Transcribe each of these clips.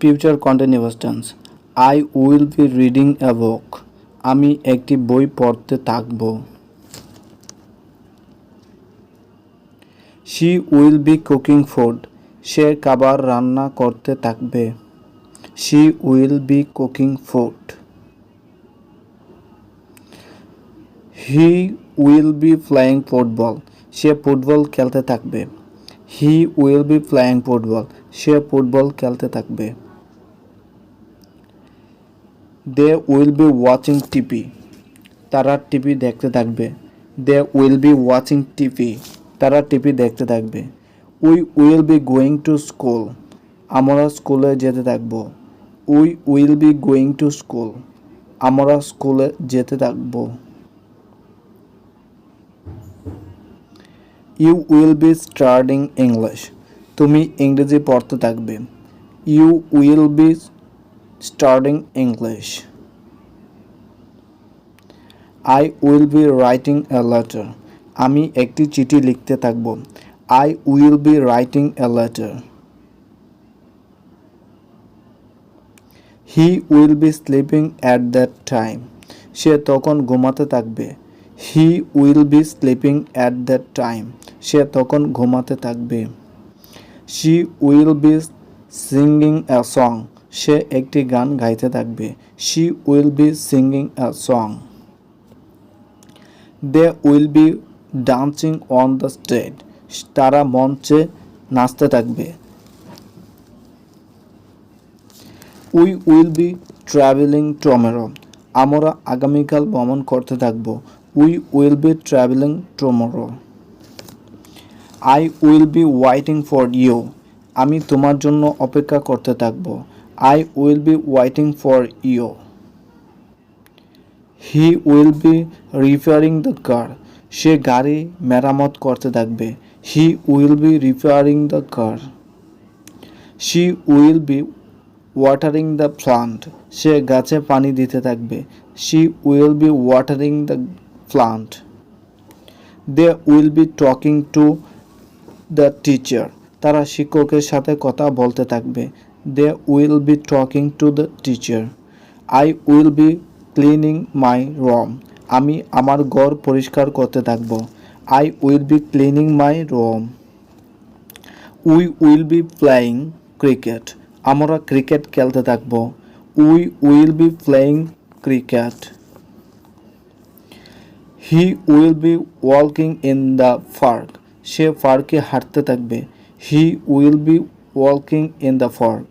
Future continuous tense I will be reading a book আমি একটি বই পড়তে থাকব। She will be cooking food সে খাবার রান্না করতে থাকবে। She will be cooking food he will be playing football say football খেলতে থাকবে। He will be playing football say football খেলতে থাকবে। They will be watching TV তারা টিভি দেখতে থাকবে। They will be watching TV তারা টিভি দেখতে থাকবে। We will be going to school আমরা স্কুলে যেতে থাকব। We will be going to school আমরা স্কুলে যেতে থাকব। You will be starting English তুমি ইংরেজি পড়তে থাকবে। You will be starting English I will be writing a letter আমি একটি চিঠি লিখতে থাকব। I will be writing a letter he will be sleeping at that time সে তখন ঘুমাতে থাকবে। He will be sleeping at that time সে তখন ঘুমাতে থাকবে। She will be singing a song সে একটি গান গাইতে থাকবে। She will be singing a song they will be dancing on the stage তারা মঞ্চে নাচতে থাকবে। We will be travelling tomorrow আমরা আগামীকাল ভ্রমণ করতে থাকব। We will be travelling tomorrow I will be waiting for you আমি তোমার জন্য অপেক্ষা করতে থাকব। I will be waiting for you he will be repairing the car সে গাড়ি মেরামত করতে থাকবে। He will be repairing the car she will be watering the plant সে গাছে পানি দিতে থাকবে। She will be watering the plant they will be talking to the teacher তারা শিক্ষকের সাথে কথা বলতে থাকবে। They will be talking to the teacher I will be cleaning my room আমি আমার ঘর পরিষ্কার করতে থাকব। I will be cleaning my room we will be playing cricket আমরা ক্রিকেট খেলতে থাকব। We will be playing cricket he will be walking in the park সে পার্কে হাঁটতে থাকবে। He will be walking in the park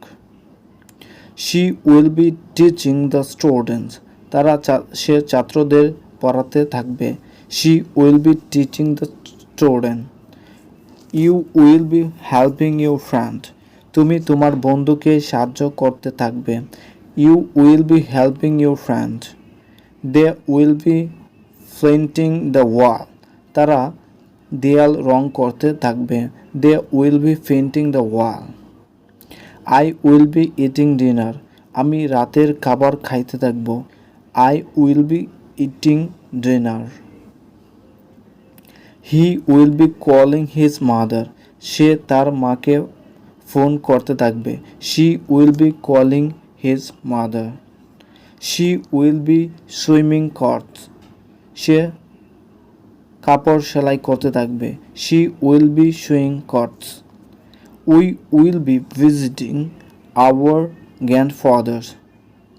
she will be teaching the students তারা সে ছাত্রদের পড়াতে থাকবে। She will be teaching the student you will be helping your friend তুমি তোমার বন্ধুকে সাহায্য করতে থাকবে। You will be helping your friend they will be painting the wall তারা দেয়াল রং করতে থাকবে। They will be painting the wall I will be eating dinner আমি রাতের খাবার খাইতে থাকব। I will be eating dinner he will be calling his mother সে তার মাকে ফোন করতে থাকবে। She will be calling his mother she will be swimming court সে কাপড় সেলাই করতে থাকবে। She will be sewing coats be visiting our grandfathers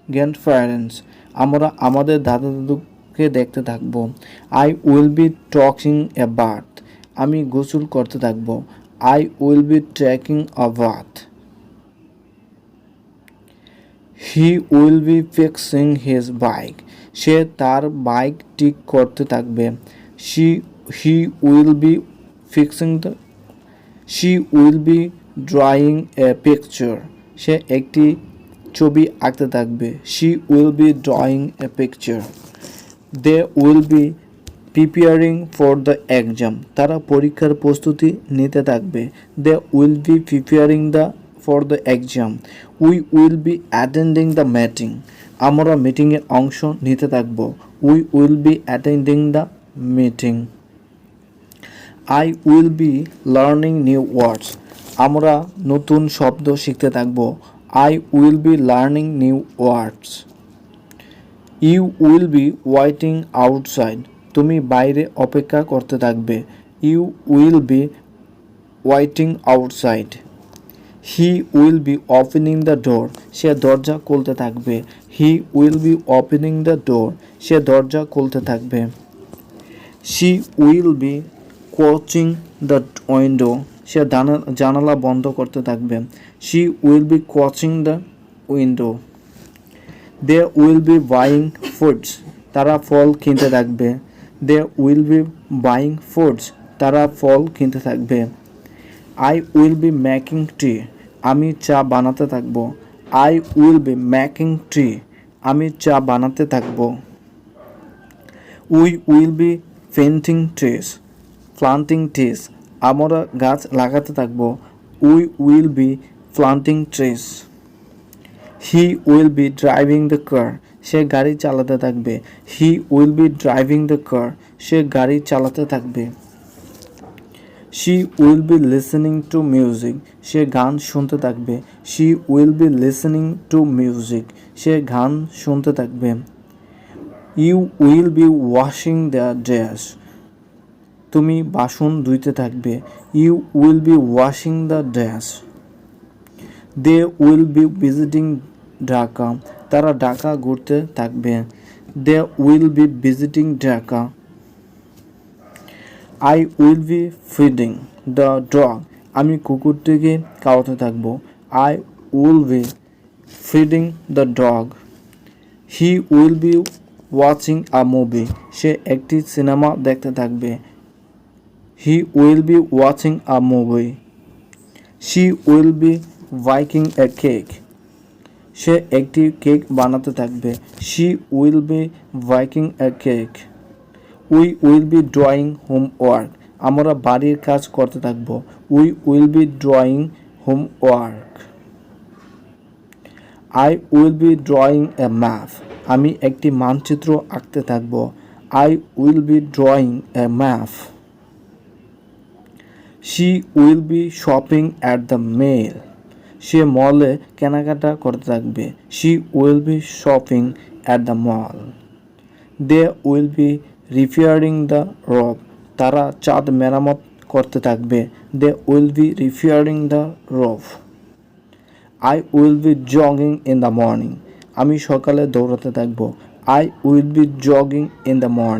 grandparents আমরা আমাদের দাদা দাদুকে দেখতে থাকব। I will be talking a bath আমি গোসল করতে থাকব। I will be trekking a bath he will be fixing his bike সে তার বাইক ঠিক করতে থাকবে। She he will be fixing the she will be drawing a picture সে একটি ছবি আঁকতে থাকবে। She will be drawing a picture they will be preparing for the exam তারা পরীক্ষার প্রস্তুতি নিতে থাকবে। They will be preparing the for the exam we will be attending the meeting আমরা মিটিংয়ে অংশ নিতে থাকব। We will be attending the meeting I will be learning new words আমরা নতুন শব্দ শিখতে থাকব। I will be learning new words you will be waiting outside তুমি বাইরে অপেক্ষা করতে থাকবে। You will be waiting outside he will be opening the door সে দরজা খুলতে থাকবে। He will be opening the door সে দরজা খুলতে থাকবে। She will be coaching the window সে জানা- জানালা বন্ধ করতে থাকবে। She will be coaching the window they will be buying foods তারা ফল কিনতে থাকবে। They will be buying foods তারা ফল কিনতে থাকবে। I will be making tea আমি চা বানাতে থাকব। I will be making tea আমি চা বানাতে থাকব। We will be painting trees planting trees আমরা গাছ লাগাতে থাকব। We will be planting trees he will be driving the car সে গাড়ি চালাতে থাকবে। He will be driving the car সে গাড়ি চালাতে থাকবে। She will be listening to music সে গান শুনতে থাকবে। She will be listening to music সে গান শুনতে থাকবে। You will be washing the dress তুমি বাসন ধুইতে থাকবে। You will be washing the dress they will be visiting Dhaka তারা ঢাকা ঘুরতে থাকবে। They will be visiting Dhaka I will be feeding the dog আমি কুকুরটিকে খাওয়াতে থাকব। I will be feeding the dog he will be watching a movie সে একটি সিনেমা দেখতে থাকবে। He will be watching a movie she will be biking a cake সে একটি cake বানাতে থাকবে। She will be biking a cake we will be drawing homework আমরা বাড়ির কাজ করতে থাকব। We will be drawing homework I will be drawing a map আমি একটি মানচিত্র আঁকতে থাকব। I will be drawing a map she will be shopping at the mall সে মলে কেনাকাটা করতে থাকবে। She will be shopping at the mall they will be repairing the rob তারা চাঁদ মেরামত করতে থাকবে। They will be repairing the rob I will be jogging in the morning আমি সকালে দৌড়াতে থাকব। I will be jogging in the morning